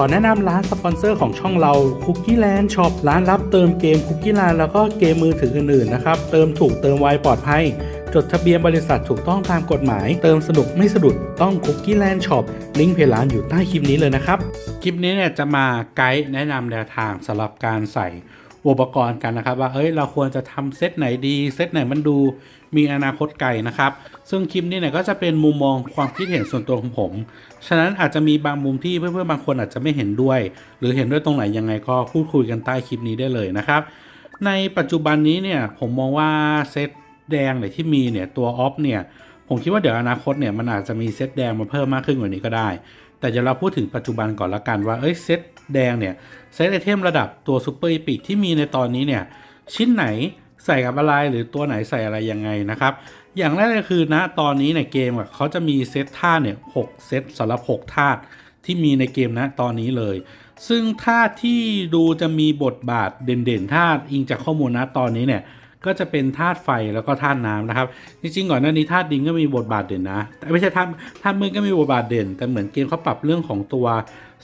ขอแนะนำร้านสปอนเซอร์ของช่องเรา Cookie Land Shop ร้านรับเติมเกมคุกกี้แลนด์แล้วก็เกมมือถืออื่นๆนะครับ เติมถูกเติมไวปลอดภัย จดทะเบียนบริษัทถูกต้องตามกฎหมาย เติมสนุกไม่สะดุดต้องคุกกี้แลนด์ช็อปลิงก์เพจร้านอยู่ใต้คลิปนี้เลยนะครับ คลิปนี้เนี่ยจะมาไกด์แนะนำแนวทางสำหรับการใส่ อุปกรณ์กันนะครับ ว่าเอ้ยเราควรจะทำเซตไหนดีเซตไหนมันดูมีอนาคตไกลนะครับ ซึ่งคลิปนี้เนี่ยก็จะเป็นมุมมองความคิดเห็นส่วนตัวของผม ฉะนั้นอาจจะมีบางมุมที่เพื่อนๆบางคนอาจจะไม่เห็นด้วย หรือเห็นด้วยตรงไหนยังไงก็พูดคุยกันใต้คลิปนี้ได้เลยนะครับ ในปัจจุบันนี้เนี่ยผมมองว่าเซตแดงเนี่ยที่มีเนี่ยตัวออฟเนี่ยผมคิดว่าเดี๋ยวอนาคตเนี่ยมันอาจจะมีเซตแดงมาเพิ่มมากขึ้นกว่านี้ก็ได้ แต่เดี๋ยวเราพูดถึงปัจจุบันก่อนละกันว่าเอ้ยเซตแดงเนี่ยเซตไอเทมระดับตัวซูเปอร์อีพิกที่มีในตอนนี้เนี่ยชิ้นไหนใส่กับอะไรหรือตัวไหนใส่อะไรยังไงนะครับ อย่างแรกเลยคือนะตอนนี้ในเกมอะเขาจะมีเซตท่าเนี่ยหกเซตสำหรับหกธาตุที่มีในเกมนะตอนนี้เลย ซึ่งธาตุที่ดูจะมีบทบาทเด่นๆธาตุอิงจากข้อมูลนะตอนนี้เนี่ย ก็จะเป็นธาตุไฟแล้วก็ธาตุน้ำนะครับ จริงๆก่อนหน้านี้ธาตุดินก็มีบทบาทเด่นนะแต่ไม่ใช่ธาตุธาตุมืดก็มีบทบาทเด่น แต่เหมือนเกมเขาปรับเรื่องของตัว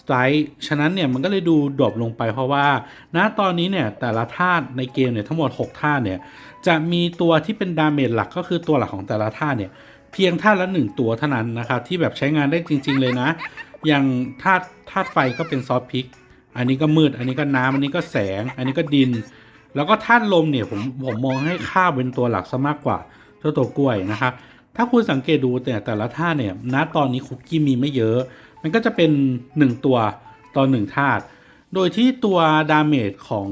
สไตล์ฉะนั้นเนี่ยมันก็เลยดูดรอปลงไปเพราะว่า ณตอนนี้เนี่ยแต่ละธาตุในเกมเนี่ยทั้งหมด6ธาตุเนี่ยจะมีตัวที่เป็นดาเมจหลักก็คือตัวหลักของแต่ละธาตุเนี่ยเพียงธาตุละหนึ่งตัวเท่านั้นนะครับที่แบบใช้งานได้จริง ๆ เลยนะ อย่างธาตุธาตุไฟก็เป็นซอฟต์พิกอันนี้ก็มืด อันนี้ก็น้ำอันนี้ก็แสง อันนี้ก็ดิน แล้วก็ธาตุลมเนี่ยผมผมมองให้ค่าเป็นตัวหลักซะมากกว่าเจ้าตัวกล้วยนะครับถ้าคุณสังเกตดูแต่แต่ละธาตุเนี่ยณตอนนี้คุกกี้มีไม่เยอะ มันก็จะเป็น 1 ตัวต่อ1ธาตุโดยที่ตัวดาเมจของ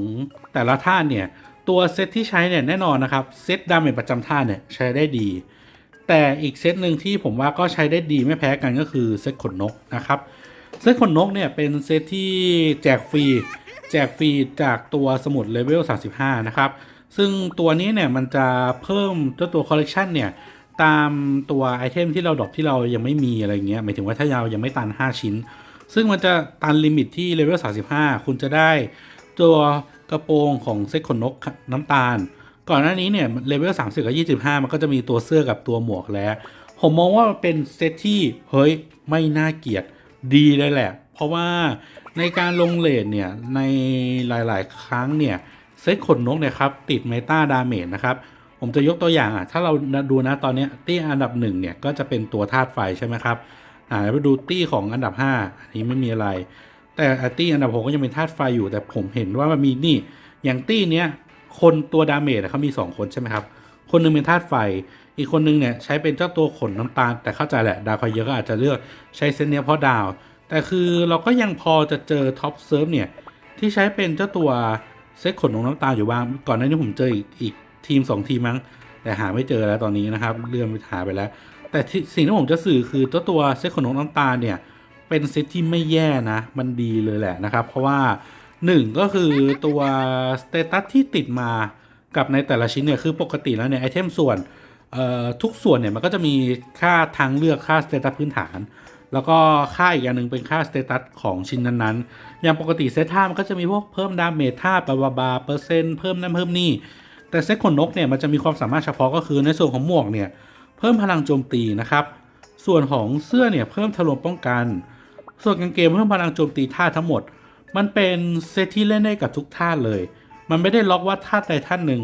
แต่ละธาตุเนี่ยตัวเซตที่ใช้เนี่ยแน่นอนนะครับเซตดาเมจประจำธาตุเนี่ยใช้ได้ดี แต่อีกเซตหนึ่งที่ผมว่าก็ใช้ได้ดีไม่แพ้กันก็คือเซตขนนกนะครับเซตขนนกเนี่ยเป็นเซตที่แจกฟรี แจกฟรีจากตัวสมุดเลเวล 35 นะครับ ซึ่งตัวนี้เนี่ยมันจะเพิ่มเจ้าตัวคอลเลกชันเนี่ยตามตัวไอเทมที่เราดรอปที่เรายังไม่มีอะไรเงี้ยหมายถึงว่าถ้าเรายังไม่ตัน 5 ชิ้น ซึ่งมันจะตันลิมิตที่เลเวล 35 คุณจะได้ตัวกระโปรงของเซ็ตขนนกน้ำตาล ก่อนหน้านี้เนี่ยเลเวล 30 กับ 25 มันก็จะมีตัวเสื้อกับตัวหมวกแล้ว ผมมองว่าเป็นเซตที่เฮ้ยไม่น่าเกลียดดีเลยแหละ เพราะว่า ในการลงเลทเนี่ย ในหลาย ๆ ครั้งเนี่ย เซตขนนกเนี่ยครับ ติดเมตาดาเมจนะครับ ผมจะยกตัวอย่างอะ ถ้าเราดูนะตอนเนี้ยตี้อันดับหนึ่งเนี่ย ก็จะเป็นตัวธาตุไฟใช่ไหมครับ อ่าไปดูตี้ของอันดับ 5 อันนี้ไม่มีอะไร แต่ตี้อันดับ6ก็ยังเป็นธาตุไฟอยู่ แต่ผมเห็นว่ามันมีนี่ อย่างตี้เนี้ยคนตัวดาเมจเขามี 2 คนใช่ไหมครับคนหนึงเป็นธาตุไฟ อีกคนนึงเนี่ยใช้เป็นเจ้าตัวขนน้ำตาล แต่เข้าใจแหละ ดาวใครเยอะก็อาจจะเลือกใช้เซตเนี้ยเพราะดาว แต่คือเราก็ยังพอจะเจอท็อปเซิร์ฟเนี่ย ที่ใช้เป็นเจ้าตัวเซ็ตขนนกน้ำตาอยู่บ้าง ก่อนหน้านี้ผมเจออีกอีกทีม 2 ทีมมั้ง แต่หาไม่เจอแล้วตอนนี้นะครับเลื่อนไปหาไปแล้ว แต่สิ่งที่ผมจะสื่อคือเจ้าตัวเซ็ตขนนกน้ำตาเนี่ย เป็นเซตที่ไม่แย่นะ มันดีเลยแหละนะครับ เพราะว่า 1 ก็คือตัวสเตตัสที่ติดมากับในแต่ละชิ้นเนี่ยคือปกติแล้วเนี่ยไอเทมส่วนทุกส่วนเนี่ยมันก็จะมีค่าทางเลือกค่าสเตตัสพื้นฐาน แล้วก็ค่าอีกอย่างหนึ่งเป็นค่าสเตตัสของชิ้นนั้นๆ อย่างปกติเซตท่ามันก็จะมีพวกเพิ่มดาเมจท่าบาบาบาเปอร์เซ็นต์เพิ่มนั่นเพิ่มนี่ แต่เซตขนนกเนี่ยมันจะมีความสามารถเฉพาะก็คือในส่วนของหมวกเนี่ยเพิ่มพลังโจมตีนะครับ ส่วนของเสื้อเนี่ยเพิ่มทะลวงป้องกัน ส่วนกางเกงเพิ่มพลังโจมตีท่าทั้งหมด มันเป็นเซตที่เล่นได้กับทุกท่าเลย มันไม่ได้ล็อกว่าท่าใดท่านหนึ่ง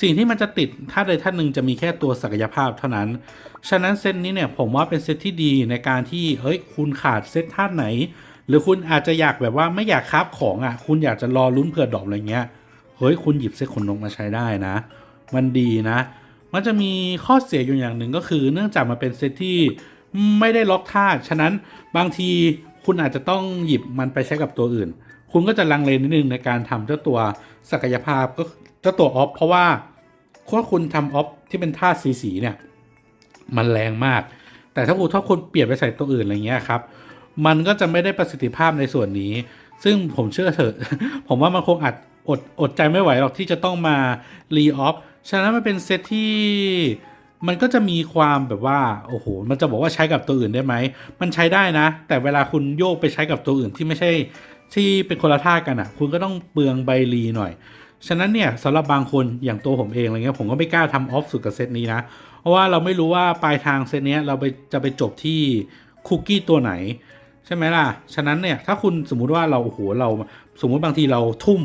สิ่งที่มันจะติดท่าใดท่านหนึ่งจะมีแค่ตัวศักยภาพเท่านั้น ฉะนั้นเซตนี้เนี่ยผมว่าเป็นเซตที่ดีในการที่เฮ้ยคุณขาดเซตท่าไหน หรือคุณอาจจะอยากแบบว่าไม่อยากคราฟของอะ คุณอยากจะรอลุ้นเผื่อดอปอะไรเงี้ยเฮ้ยคุณหยิบเซตขนนกมาใช้ได้นะ มันดีนะ มันจะมีข้อเสียอยู่อย่างหนึ่งก็คือ เนื่องจากมันเป็นเซตที่ไม่ได้ล็อกท่าฉะนั้นบางทีคุณอาจจะต้องหยิบมันไปใช้กับตัวอื่น คุณก็จะลังเลนิดนึงในการทำเจ้าตัวศักยภาพก็ จ้าตัวออฟเพราะว่าถ้าคุณทำออฟที่เป็นท่าสีสีๆเนี่ย มันแรงมาก แต่ถ้าคุณถ้าคุณเปลี่ยนไปใส่ตัวอื่นอะไรเงี้ยครับ มันก็จะไม่ได้ประสิทธิภาพในส่วนนี้ ซึ่งผมเชื่อเถอะ ผมว่ามันคงอัดอดอดใจไม่ไหวหรอกที่จะต้องมารีออฟฉะนั้นมันเป็นเซตที่มันก็จะมีความแบบว่าโอ้โหมันจะบอกว่าใช้กับตัวอื่นได้ไหมมันใช้ได้นะ แต่เวลาคุณโยกไปใช้กับตัวอื่นที่ไม่ใช่ที่เป็นคนละท่ากันอะ คุณก็ต้องเปลืองใบรีหน่อย ฉะนั้นเนี่ยสำหรับบางคนอย่างตัวผมเองอะไรเงี้ยผมก็ไม่กล้าทำออฟสุดกับเซตนี้นะ เพราะว่าเราไม่รู้ว่าปลายทางเซตนี้เราไปจะไปจบที่คุกกี้ตัวไหน ใช่ไหมล่ะ ฉะนั้นเนี่ยถ้าคุณสมมุติว่าเราโอ้โหเราสมมุติบางทีเราทุ่ม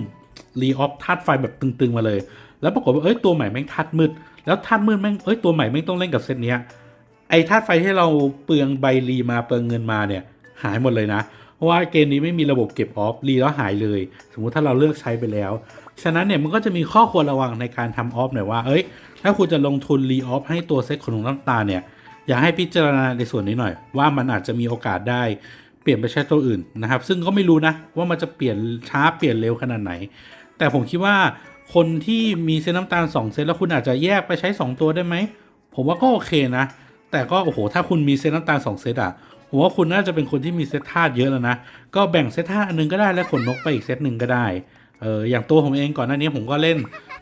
รีออฟธาตุไฟแบบตึงๆมาเลย แล้วปรากฏว่าเอ้ยตัวใหม่แม่งธาตุมืด แล้วธาตุมืดแม่งเอ้ยตัวใหม่แม่งต้องเล่นกับเซตเนี้ยไอ้ธาตุไฟที่เราเปลืองใบรีมาเปลืองเงินมาเนี่ยหายหมดเลยนะ เพราะว่าเกมนี้ไม่มีระบบเก็บออฟรีแล้วหายเลย สมมุติถ้าเราเลือกใช้ไปแล้ว ฉะนั้นเนี่ยมันก็จะมีข้อควรระวังในการทำออฟหน่อยว่า เอ้ย ถ้าคุณจะลงทุนรีออฟให้ตัวเซตขนมน้ำตาเนี่ย อยากให้พิจารณาในส่วนนี้หน่อย ว่ามันอาจจะมีโอกาสได้เปลี่ยนไปใช้ตัวอื่นนะครับ ซึ่งก็ไม่รู้นะว่ามันจะเปลี่ยนช้าเปลี่ยนเร็วขนาดไหน แต่ผมคิดว่าคนที่มีเซตน้ำตาล 2 เซตแล้วคุณอาจจะแยกไปใช้ 2 ตัวได้ไหม ผมว่าก็โอเคนะ แต่ก็โอ้โห ถ้าคุณมีเซตน้ำตาล 2 เซตอะผมว่าคุณน่าจะเป็นคนที่มีเซตธาตุเยอะแล้วนะ ก็แบ่งเซตธาตุอันหนึงก็ได้แล้วขนนกไปอีกเซตหนึ่งก็ได้ เอออย่างตัวผมเองก่อนหน้านี้ผมก็เล่น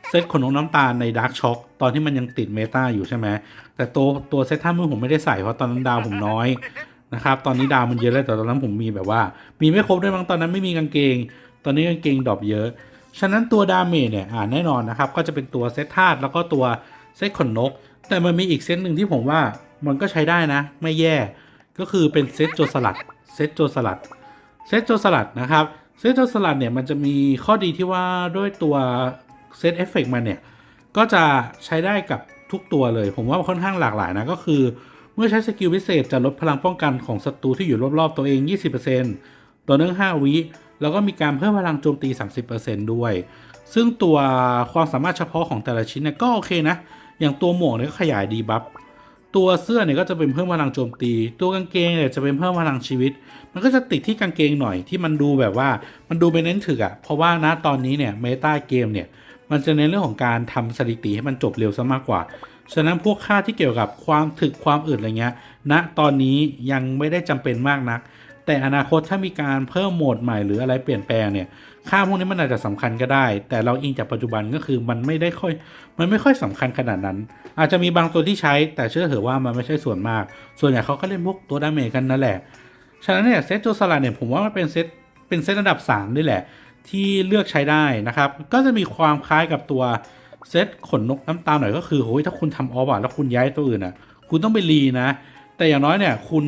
เซตขนนกน้ำตาลในดาร์กช็อคตอนที่มันยังติดเมตาอยู่ใช่ไหมแต่ตัวตัวเซตท่ามือผมไม่ได้ใส่เพราะตอนนั้นดาวผมน้อยนะครับตอนนี้ดาวมันเยอะแล้วแต่ตอนนั้นผมมีแบบว่า มีไม่ครบด้วยมั้งตอนนั้นไม่มีกางเกง ตอนนี้กางเกงดรอปเยอะ ฉะนั้นตัวดาเมจเนี่ยอ่าแน่นอนนะครับก็จะเป็นตัวเซตธาตุแล้วก็ตัวเซตขนนก แต่มันมีอีกเซตหนึ่งที่ผมว่ามันก็ใช้ได้นะ ไม่แย่ก็คือเป็นเซตโจรสลัดเซตโจรสลัดเซตโจรสลัดนะครับ เซตโจรสลัดเนี่ยมันจะมีข้อดีที่ว่าด้วยตัวเซตเอฟเฟกมันเนี่ย ก็จะใช้ได้กับทุกตัวเลย ผมว่าค่อนข้างหลากหลายนะ ก็คือ เมื่อใช้สกิลพิเศษจะลดพลังป้องกันของศัตรูที่อยู่รอบๆตัวเอง 20%ต่อเนื่อง 5 วิ แล้วก็มีการเพิ่มพลังโจมตี 30%ด้วย ซึ่งตัวความสามารถเฉพาะของแต่ละชิ้นเนี่ยก็โอเคนะ อย่างตัวหมวกเนี่ยก็ขยายดีบัฟ ตัวเสื้อเนี่ยก็จะเป็นเพิ่มพลังโจมตี ตัวกางเกงเนี่ยจะเป็นเพิ่มพลังชีวิต มันก็จะติดที่กางเกงหน่อยที่มันดูแบบว่ามันดูเป็นเน้นถึกอะ่ะเพราะว่านะตอนนี้เนี่ยเมตาเกมเนี่ยมันจะเน้นเรื่องของการทำสถิติให้มันจบเร็วซะมากกว่า ฉะนั้นพวกค่าที่เกี่ยวกับความถึกความอึดอะไรเงี้ยณตอนนี้ยังไม่ได้จำเป็นมากนัก แต่อนาคตถ้ามีการเพิ่มโหมดใหม่หรืออะไรเปลี่ยนแปลงเนี่ย ค่าพวกนี้มันอาจจะสำคัญก็ได้ แต่เราอิงจากปัจจุบันก็คือมันไม่ได้ค่อย มันไม่ค่อยสำคัญขนาดนั้น อาจจะมีบางตัวที่ใช้ แต่เชื่อเถอะว่ามันไม่ใช่ส่วนมาก ส่วนใหญ่เขาก็เล่นพวกตัวดาเมจกันนั่นแหละ ฉะนั้นเนี่ยเซตโจสลัดเนี่ยผมว่ามันเป็นเซตเป็นเซตระดับ3นี่แหละ ที่เลือกใช้ได้นะครับ ก็จะมีความคล้ายกับตัวเซตขนนกน้ำตาลหน่อยก็คือโอ้ยถ้าคุณทำออฟอะแล้วคุณย้ายตัวอื่นอะ คุณต้องไปรีนะ แต่อย่างน้อยเนี่ยคุณ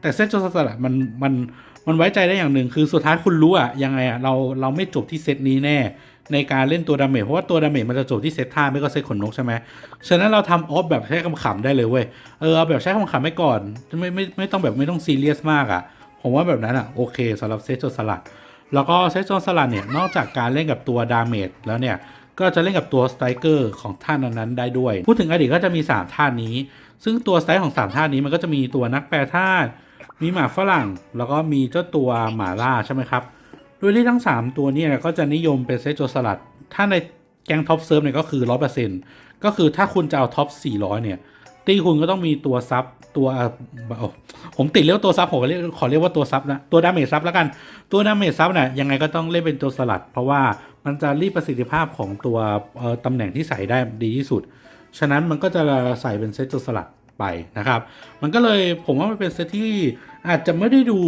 แต่เซตโจสลัดมันมันมันไว้ใจได้อย่างหนึ่ง คือสุดท้ายคุณรู้อะยังไงอะเราเราไม่จบที่เซตนี้แน่ ในการเล่นตัวดาเมจเพราะว่าตัวดาเมจมันจะจบที่เซตท่าไม่ก็เซตขนนกใช่ไหมฉะนั้นเราทำออฟแบบใช้คำขำได้เลยเว้ยเออเอาแบบใช้คำขำไปก่อนไม่ไม่ไม่ต้องแบบไม่ต้องซีเรียสมากอะผมว่าแบบนั้นอะโอเคสำหรับเซตโจสลัด แล้วก็เซตโจนสลัดเนี่ยนอกจากการเล่นกับตัวดาเมจแล้วเนี่ยก็จะเล่นกับตัวสไตรเกอร์ของท่านนั้นๆได้ด้วย พูดถึงอดีตก็จะมี 3 ท่านนี้ ซึ่งตัวสไตล์ของ 3 ท่านนี้มันก็จะมีตัวนักแปลธาตุมีหมาฝรั่ง แล้วก็มีเจ้าตัวหมาล่าใช่ไหมครับ โดยที่ทั้ง 3 ตัวเนี่ยก็จะนิยมเป็นเซตโจนสลัด ถ้าในแกงท็อปเซิร์ฟเนี่ยก็คือ 100%ก็คือถ้าคุณจะเอาท็อป 400 เนี่ย ตีคุณก็ต้องมีตัวซับตัวเอ่อโอ้ผมติดเรียกว่าตัวซับผมก็เรียกขอเรียกว่าตัวซับนะตัวดาเมจซับแล้วกันตัวดาเมจซับเนี่ยยังไงก็ต้องเล่นเป็นตัวสลัด เพราะว่ามันจะรีดประสิทธิภาพของตัวเอ่อตำแหน่งที่ใส่ได้ดีที่สุด ฉะนั้นมันก็จะใส่เป็นเซตตัวสลัดไปนะครับ มันก็เลยผมว่ามันเป็นเซตที่อาจจะไม่ได้ดู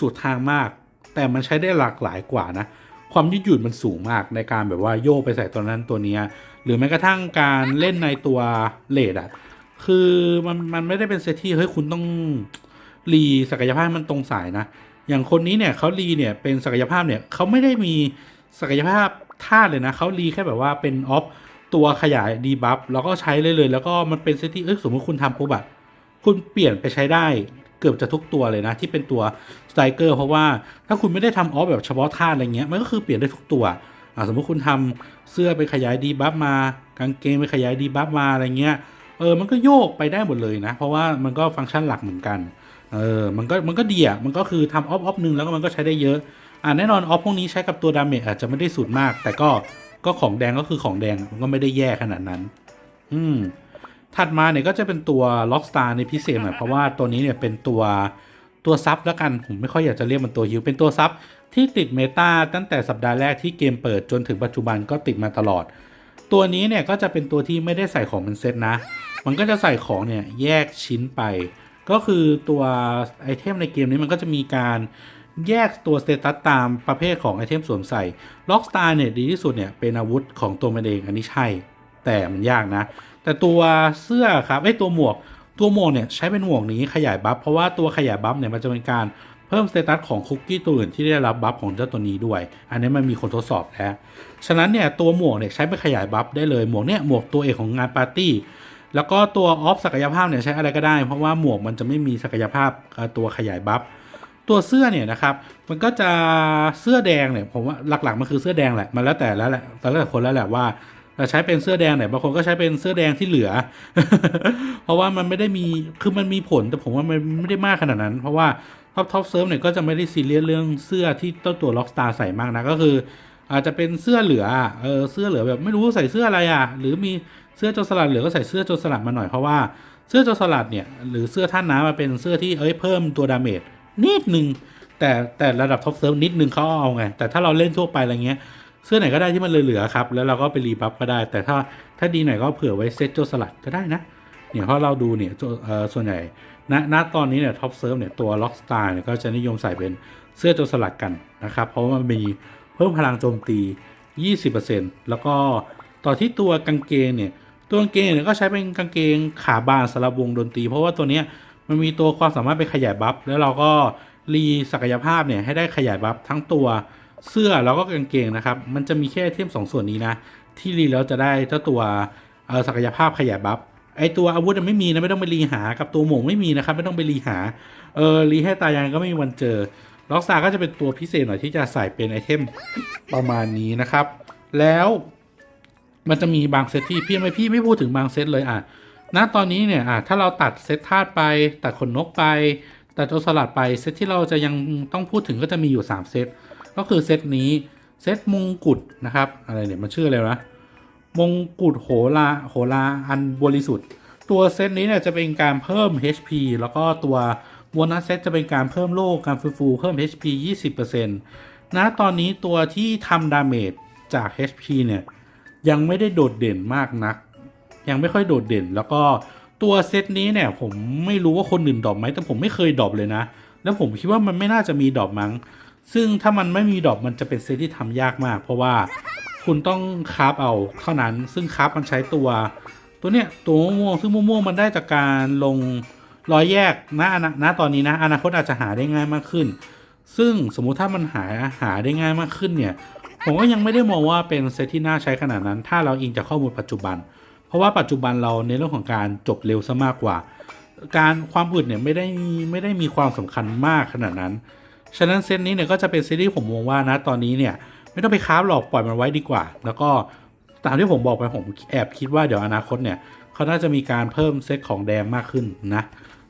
สุดทางมาก แต่มันใช้ได้หลากหลายกว่านะ ความยืดหยุ่นมันสูงมากในการแบบว่าโยกไปใส่ตัวนั้นตัวนี้ หรือแม้กระทั่งการเล่นในตัวเลดอะคือมันมันไม่ได้เป็นเซตที่เฮ้ยคุณต้องรีศักยภาพมันตรงสายนะ อย่างคนนี้เนี่ยเขารีเนี่ยเป็นศักยภาพเนี่ยเขาไม่ได้มีศักยภาพท่าตุเลยนะเขารีแค่แบบว่าเป็นออฟ ตัวขยายดีบัฟแล้วก็ใช้เลยเลย แล้วก็มันเป็นเซตที่เอ้ยสมมติคุณทำปุ๊บอะคุณเปลี่ยนไปใช้ได้เกือบจะทุกตัวเลยนะ ที่เป็นตัวสไตรเกอร์เพราะว่าถ้าคุณไม่ได้ทำออฟแบบเฉพาะท่าอะไรเงี้ยมันก็คือเปลี่ยนได้ทุกตัวอ่าสมมติคุณทำเสื้อไปขยายดีบัฟมากางเกงไปขยายดีบัฟมาอะไรเงี้ยเออมันก็โยกไปได้หมดเลยนะ เพราะว่ามันก็ฟังก์ชันหลักเหมือนกันเออมันก็มันก็ดีอะมันก็คือทำออฟออฟหนึ่งแล้วก็มันก็ใช้ได้เยอะอ่าแน่นอนออฟพวกนี้ใช้กับตัวดาเมจอาจจะไม่ได้สุดมาก แต่ก็ ก็ของแดงก็คือของแดงมันก็ไม่ได้แย่ขนาดนั้น อืม ถัดมาเนี่ยก็จะเป็นตัวล็อกสตาร์ในพิเศษหน่อยเพราะว่าตัวนี้เนี่ยเป็นตัวตัวซับแล้วกันผมไม่ค่อยอยากจะเรียกมันตัวฮิวเป็นตัวซับที่ติดเมตาตั้งแต่สัปดาห์แรกที่เกมเปิดจนถึงปัจจุบันก็ติดมาตลอด ตัวนี้เนี่ยก็จะเป็นตัวที่ไม่ได้ใส่ของเป็นเซตนะ มันก็จะใส่ของเนี่ยแยกชิ้นไป ก็คือตัวไอเทมในเกมนี้มันก็จะมีการ แยกตัวสเตตัสตามประเภทของไอเทมสวมใส่ล็อกสตาร์เนี่ยดีที่สุดเนี่ยเป็นอาวุธของตัวมันเองอันนี้ใช่ แต่มันยากนะ แต่ตัวเสื้อครับไอตัวหมวก ตัวหมวกเนี่ยใช้เป็นหมวกนี้ขยายบัฟเพราะว่าตัวขยายบัฟเนี่ยมันจะเป็นการเพิ่มสเตตัสของคุกกี้ตัวอื่นที่ได้รับบัฟของเจ้าตัวนี้ด้วย อันนี้มันมีคนทดสอบแล้ว ฉะนั้นเนี่ยตัวหมวกเนี่ยใช้ไปขยายบัฟได้เลยหมวกเนี่ยหมวกตัวเอกของงานปาร์ตี้แล้วก็ตัวออฟศักยภาพเนี่ยใช้อะไรก็ได้ เพราะว่าหมวกมันจะไม่มีศักยภาพตัวขยายบัฟ ตัวเสื้อเนี่ยนะครับ มันก็จะเสื้อแดงเนี่ยผมว่าหลักๆมันคือเสื้อแดงแหละมันแล้วแต่แล้วแหละแต่แล้วแต่คนแล้วแหละว่าจะใช้เป็นเสื้อแดงไหนบางคนก็ใช้เป็นเสื้อแดงที่เหลือ เพราะว่ามันไม่ได้มีคือมันมีผลแต่ผมว่ามันไม่ได้มากขนาดนั้น เพราะว่าท็อปท็อปเซิร์ฟเนี่ยก็จะไม่ได้ซีเรียสเรื่องเสื้อที่เจ้าตัวล็อกสตาร์ใส่มากนะก็คือ อาจจะเป็นเสื้อเหลือเออเสื้อเหลือแบบไม่รู้ใส่เสื้ออะไรอะ หรือมีเสื้อโจรสลัดเหลือก็ใส่เสื้อโจรสลัดมาหน่อยเพราะว่าเสื้อโจรสลัดเนี่ยหรือเสื้อท่านน้ำมาเป็นเสื้อที่เอ้ยเพิ่มตัวดาเมจ นิดนึงแต่แต่ระดับท็อปเซิร์ฟนิดนึงเขาเอาไง แต่ถ้าเราเล่นทั่วไปอะไรเงี้ยเสื้อไหนก็ได้ที่มันเหลือๆครับ แล้วเราก็ไปรีบัฟก็ได้ แต่ถ้าถ้าดีหน่อยก็เผื่อไว้เซตโจรสลัดก็ได้นะ เนี่ยเพราะเราดูเนี่ยเออส่วนใหญ่ณณตอนนี้เนี่ยท็อปเซิร์ฟเนี่ยตัวล็อกสตาร์เนี่ยก็จะนิยมใส่เป็นเสื้อโจรสลัดกันนะครับ เพราะว่ามันมีเพิ่มพลังโจมตี 20%แล้วก็ต่อที่ตัวกางเกงเนี่ย ตัวกางเกงเนี่ยก็ใช้เป็นกางเกงขาบานสำหรับวงดนตรี เพราะว่าตัวเนี้ย มันมีตัวความสามารถไปขยายบัฟแล้วเราก็รีศักยภาพเนี่ยให้ได้ขยายบัฟทั้งตัวเสื้อแล้วก็กางเกงนะครับ มันจะมีแค่เทมสองส่วนนี้นะ ที่รีแล้วจะได้เจ้าตัวศักยภาพขยายบัฟไอตัวอาวุธไม่มีนะไม่ต้องไปรีหากับตัวหมงไม่มีนะครับ ไม่ต้องไปรีหาเออรีให้ตายยังก็ไม่มีวันเจอล็อกซาก็จะเป็นตัวพิเศษหน่อยที่จะใส่เป็นไอเทมประมาณนี้นะครับ แล้วมันจะมีบางเซตที่พี่ไม่พี่ไม่พูดถึงบางเซตเลยอะ ณตอนนี้เนี่ยอะถ้าเราตัดเซตธาตุไปตัดขนนกไป ตัดตัวสลัดไปเซตที่เราจะยังต้องพูดถึงก็จะมีอยู่ 3 เซตก็คือเซตนี้เซตมงกุฎนะครับอะไรเนี่ยมันชื่ออะไรวะมงกุฎโหราโหราอันบริสุทธิ์ ตัวเซตนี้เนี่ยจะเป็นการเพิ่ม HP แล้วก็ตัวโบนัสเซตจะเป็นการเพิ่มโล่การฟื้นฟูเพิ่ม HP 20%นะตอนนี้ตัวที่ทำดาเมจจาก HP เนี่ยยังไม่ได้โดดเด่นมากนัก ยังไม่ค่อยโดดเด่น แล้วก็ตัวเซตนี้เนี่ยผมไม่รู้ว่าคนอื่นดรอปไหมแต่ผมไม่เคยดรอปเลยนะ แล้วผมคิดว่ามันไม่น่าจะมีดรอปมั้ง ซึ่งถ้ามันไม่มีดรอปมันจะเป็นเซตที่ทำยากมาก เพราะว่าคุณต้องคราฟเอาเท่านั้น ซึ่งคราฟมันใช้ตัว ตัวเนี้ยตัวม่วงซึ่งม่วงมันได้จากการลงรอยแยกณอนาณตอนนี้นะ อนาคตอาจจะหาได้ง่ายมากขึ้น ซึ่งสมมุติถ้ามันหาหาได้ง่ายมากขึ้นเนี่ยผมก็ยังไม่ได้มองว่าเป็นเซตที่น่าใช้ขนาดนั้น ถ้าเราอิงจากข้อมูลปัจจุบัน เพราะว่าปัจจุบันเราในเรื่องของการจบเร็วซะมากกว่า การความอึดเนี่ยไม่ได้ไม่ได้มีความสำคัญมากขนาดนั้น ฉะนั้นเซตนี้เนี่ยก็จะเป็นเซตที่ผมมองว่านะตอนนี้เนี่ยไม่ต้องไปค้าหรอกปล่อยมันไว้ดีกว่า แล้วก็ตามที่ผมบอกไปผมแอบคิดว่าเดี๋ยวอนาคตเนี่ยเขาน่าจะมีการเพิ่มเซตของแดมมากขึ้นนะ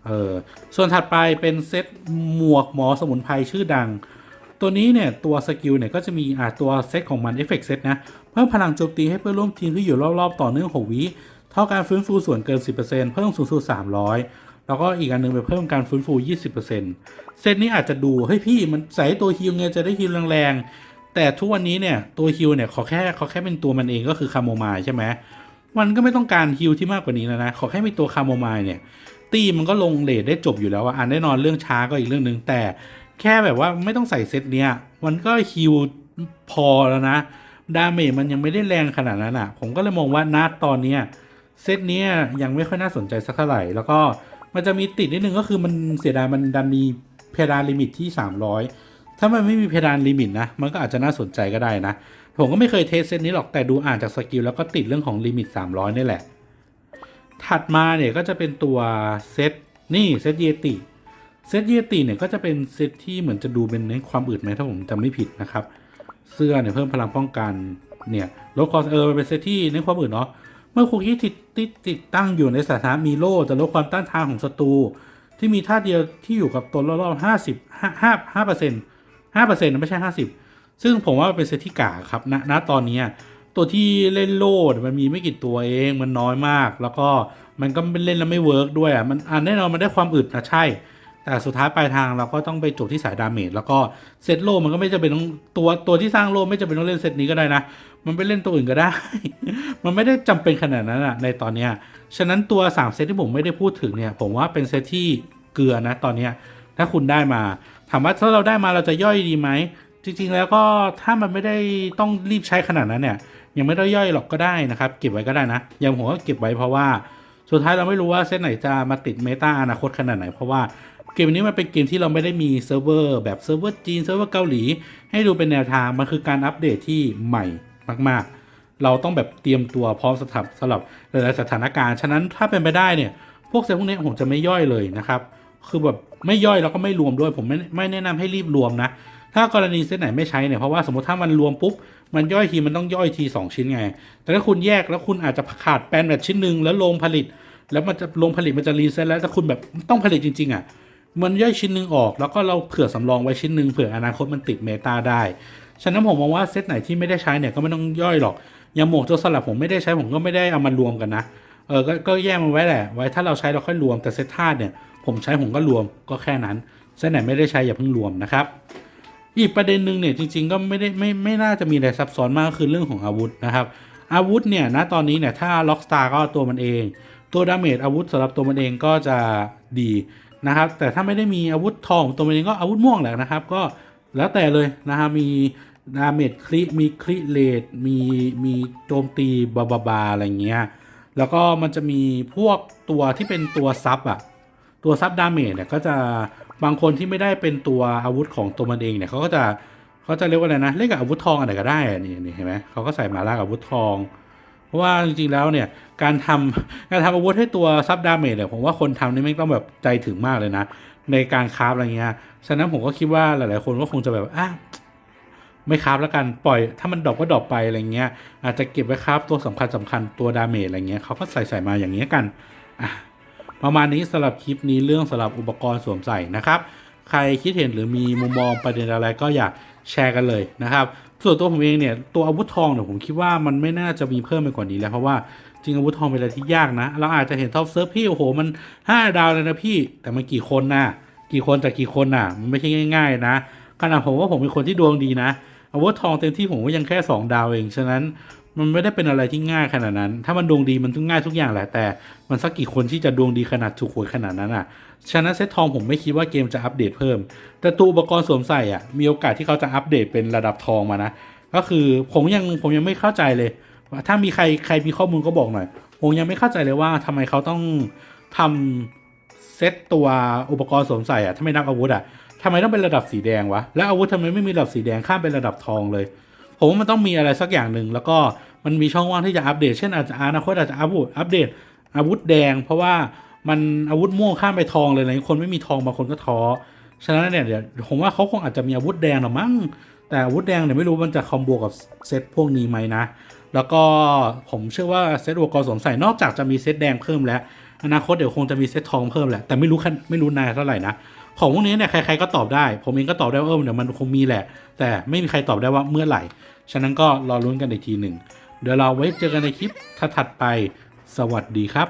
เออส่วนถัดไปเป็นเซตหมวกหมอสมุนไพรชื่อดัง ตัวนี้เนี่ยตัวสกิลเนี่ยก็จะมีอ่าตัวเซตของมันเอฟเฟกเซตนะ เพิ่มพลังโจมตีให้เพื่อนร่วมทีมที่อยู่รอบๆ ต่อเนื่อง 6 วิเท่าการฟื้นฟูส่วนเกิน 10%เพิ่มสูงสุด300 แล้วก็อีกอันหนึงไปเพิ่มการฟื้นฟู 20%เซตนี้อาจจะดูเฮ้ยพี่มันใส่ตัวฮิลไงจะได้ฮิลแรงๆแต่ทุกวันนี้เนี่ยตัวฮิลเนี่ยขอแค่ขอแค่เป็นตัวมันเองก็คือคาโมไมล์ใช่ไหมมันก็ไม่ต้องการฮิลที่มากกว่านี้แล้วนะ ขอแค่มีตัวคาโมไมล์เนี่ยตีมันก็ลงเลทได้จบอยู่แล้วอะอ่านแน่นอนเรื่องช้าก็อีกเรื่องหนึ่งแต่ แค่แบบว่าไม่ต้องใส่เซตเนี้ย มันก็ฮิวพอแล้วนะ ดาเมจมันยังไม่ได้แรงขนาดนั้นอะผมก็เลยมองว่านัดตอนเนี้ยเซตเนี้ยยังไม่ค่อยน่าสนใจสักเท่าไหร่ แล้วก็มันจะมีติดนิดนึงก็คือมันเสียดายมันดันมีเพดานลิมิตที่ 300 ถ้ามันไม่มีเพดานลิมิตนะ มันก็อาจจะน่าสนใจก็ได้นะ ผมก็ไม่เคยเทสเซตนี้หรอก แต่ดูอ่านจากสกิลแล้วก็ติดเรื่องของลิมิต 300 นี่แหละ ถัดมาเนี่ยก็จะเป็นตัวเซตนี่เซตเยติ เซตเยติเนี่ยก็จะเป็นเซตที่เหมือนจะดูเป็นในความอึดไหมถ้าผมจำไม่ผิดนะครับ เสื้อเนี่ยเพิ่มพลังป้องกันเนี่ยลดคอสเออเป็นเซตที่ในความอึดเนาะเมื่อคุกกี้ติดติดติดตั้งอยู่ในสถานะมีโล่จะลดความต้านทานของศัตรูที่มีท่าเดียวที่อยู่กับตนรอบๆห้าสิบห้าห้าห้าเปอร์เซ็นต์ห้าเปอร์เซ็นต์ไม่ใช่ห้าสิบซึ่งผมว่าเป็นเซตที่กาครับณณตอนนี้ตัวที่เล่นโลดมันมีไม่กี่ตัวเองมันน้อยมาก แล้วก็มันก็เป็นเล่นแล้วไม่เวิร์กด้วยอะมันอ่าแน่นอนมันได้ความอึดนะใช่ แต่สุดท้ายปลายทางเราก็ต้องไปจบที่สายดาเมจแล้วก็เซตโลมันก็ไม่จำเป็นต้องตัวตัวที่สร้างโลไม่จำเป็นต้องเล่นเซตนี้ก็ได้นะ มันไปเล่นตัวอื่นก็ได้ มันไม่ได้จำเป็นขนาดนั้นอะในตอนเนี้ยฉะนั้นตัว 3 เซตที่ผมไม่ได้พูดถึงเนี่ย ผมว่าเป็นเซตที่เกลือนะตอนเนี้ยถ้าคุณได้มา ถามว่าถ้าเราได้มาเราจะย่อยดีไหมจริงๆแล้วก็ถ้ามันไม่ได้ต้องรีบใช้ขนาดนั้นเนี่ย ยังไม่ได้ย่อยหรอกก็ได้นะครับ เก็บไว้ก็ได้นะอย่างผมก็เก็บไว้เพราะว่าสุดท้ายเราไม่รู้ว่าเซตไหนจะมาติดเมตาอนาคตขนาดไหน เพราะว่า เกมนี้มันเป็นเกมที่เราไม่ได้มีเซิร์ฟเวอร์แบบเซิร์ฟเวอร์จีนเซิร์ฟเวอร์เกาหลี ให้ดูเป็นแนวทางมันคือการอัปเดตที่ใหม่มาก ๆ เราต้องแบบเตรียมตัวพร้อมสำหรับสำหรับหลายๆสถานการณ์ฉะนั้นถ้าเป็นไปได้เนี่ยพวกเซตพวกนี้ผมจะไม่ย่อยเลยนะครับคือแบบไม่ย่อยแล้วก็ไม่รวมด้วยผมไม่ไม่แนะนำให้รีบรวมนะถ้ากรณีเซตไหนไม่ใช้เนี่ยเพราะว่าสมมติถ้ามันรวมปุ๊บมันย่อยทีมันต้องย่อยที 2 ชิ้นไง แต่ถ้าคุณแยกแล้วคุณอาจจะขาดแปลนแบบชิ้นหนึ่งแล้วลงผลิต แล้วมันจะลงผลิตมันจะรีเซ็ตแล้วถ้าคุณแบบต้องผลิตจริงๆอะ มันย่อยชิ้นหนึ่งออก แล้วก็เราเผื่อสำรองไว้ชิ้นหนึ่งเผื่ออนาคตมันติดเมตาได้ ฉะนั้นผมมองว่าเซตไหนที่ไม่ได้ใช้เนี่ยก็ไม่ต้องย่อยหรอกอย่างหมวกโจรสลัดผมไม่ได้ใช้ผมก็ไม่ได้เอามารวมกันนะเออก็ก็แยกมันไว้แหละ ไว้ถ้าเราใช้เราค่อยรวมแต่เซตธาตุเนี่ยผมใช้ผมก็รวมก็แค่นั้นเซตไหนไม่ได้ใช้อย่าเพิ่งรวมนะครับ อีกประเด็นหนึ่งเนี่ยจริง ๆ ก็ไม่ได้ไม่ไม่น่าจะมีอะไรซับซ้อนมากก็คือเรื่องของอาวุธนะครับอาวุธเนี่ยณตอนนี้เนี่ยถ้าล็อกสตาร์ก็ตัวมันเอง ตัวดาเมจอาวุธสำหรับตัวมันเองก็จะดี นะครับ แต่ถ้าไม่ได้มีอาวุธทองของตัวมันเองก็อาวุธม่วงแหละนะครับ ก็แล้วแต่เลยนะครับมีดาเมจคลิมีคลิเลดมีมีโจมตีบาบาบาอะไรเงี้ยแล้วก็มันจะมีพวกตัวที่เป็นตัวซับอะตัวซับดาเมจเนี่ยก็จะบางคนที่ไม่ได้เป็นตัวอาวุธของตัวมันเองเนี่ยเขาก็จะเขาจะเรียกว่าอะไรนะเล่นกับอาวุธทองอะไรก็ได้อะนี่นี่เห็นไหมเขาก็ใส่มาล่ากอาวุธทอง เพราะว่าจริงๆแล้วเนี่ยการทำการทำอาวุธให้ตัวซับดาเมจเนี่ยผมว่าคนทำนี่ไม่ต้องแบบใจถึงมากเลยนะ ในการคราฟอะไรเงี้ยฉะนั้นผมก็คิดว่าหลายๆ คนก็คงจะแบบอะไม่คราฟแล้วกันปล่อย ถ้ามันดอปก็ดอปไปอะไรเงี้ย อาจจะเก็บไว้คราฟตัวสำคัญสำคัญตัวดาเมจอะไรเงี้ยเขาก็ใส่ใส่มาอย่างเงี้ยกันอะประมาณนี้สำหรับคลิปนี้เรื่องสำหรับอุปกรณ์สวมใส่นะครับ ใครคิดเห็นหรือมีมุมมองประเด็นอะไรก็อยากแชร์กันเลยนะครับ ส่วนตัวผมเองเนี่ยตัวอาวุธทองเนี่ยผมคิดว่ามันไม่น่าจะมีเพิ่มไปกว่านี้แล้วเพราะว่าจริงอาวุธทองเป็นอะไรที่ยากนะ เราอาจจะเห็นท็อปเซิร์ฟพี่โอ้โหมัน 5 ดาวเลยนะพี่แต่มันกี่คนนะกี่คนจากกี่คนน่ะมันไม่ใช่ง่าย ๆ นะขนาดผมว่าผมเป็นคนที่ดวงดีนะอาวุธทองเต็มที่ผมก็ยังแค่ 2 ดาวเอง ฉะนั้น มันไม่ได้เป็นอะไรที่ง่ายขนาดนั้น ถ้ามันดวงดีมันต้องง่ายทุกอย่างแหละ แต่มันสักกี่คนที่จะดวงดีขนาดถูกหวยขนาดนั้นอะ ฉะนั้นเซตทองผมไม่คิดว่าเกมจะอัปเดตเพิ่ม แต่ตัวอุปกรณ์สวมใส่อะ มีโอกาสที่เขาจะอัปเดตเป็นระดับทองมานะ ก็คือผมยังผมยังไม่เข้าใจเลยว่าถ้ามีใครใครมีข้อมูลก็บอกหน่อย ผมยังไม่เข้าใจเลยว่าทำไมเขาต้องทำเซตตัวอุปกรณ์สวมใส่อะถ้าไม่นับอาวุธอะทำไมต้องเป็นระดับสีแดงวะ แล้วอาวุธทำไมไม่มีระดับสีแดงข้ามเป็นระดับทองเลย ผมว่ามันต้องมีอะไรสักอย่างหนึ่ง แล้วก็มันมีช่องว่างที่จะอัปเดต เช่นอาจจะอนาคตอาจจะอัปเดตอัปเดตอาวุธแดง เพราะว่ามันอาวุธม่วงข้ามไปทองเลยนะคนไม่มีทองบางคนก็ท้อฉะนั้นเนี่ยเดี๋ยวผมว่าเขาคงอาจจะมีอาวุธแดงหรอมั้งแต่อาวุธแดงเนี่ยไม่รู้มันจะคอมโบกับเซตพวกนี้ไหมนะ แล้วก็ผมเชื่อว่าเซตอุปกรณ์สวมใส่นอกจากจะมีเซตแดงเพิ่มแล้ว อนาคตเดี๋ยวคงจะมีเซตทองเพิ่มแหละแต่ไม่รู้คันไม่รู้นานเท่าไหร่นะของพวกนี้เนี่ยใครๆก็ตอบได้ ผมเองก็ตอบได้ว่าเออเดี๋ยวมันคงมีแหละ แต่ไม่มีใครตอบได้ว่าเมื่อไหร่ ฉะนั้นก็รอลุ้นกันอีกทีหนึ่ง เดี๋ยวเราไว้เจอกันในคลิปถัดไป สวัสดีครับ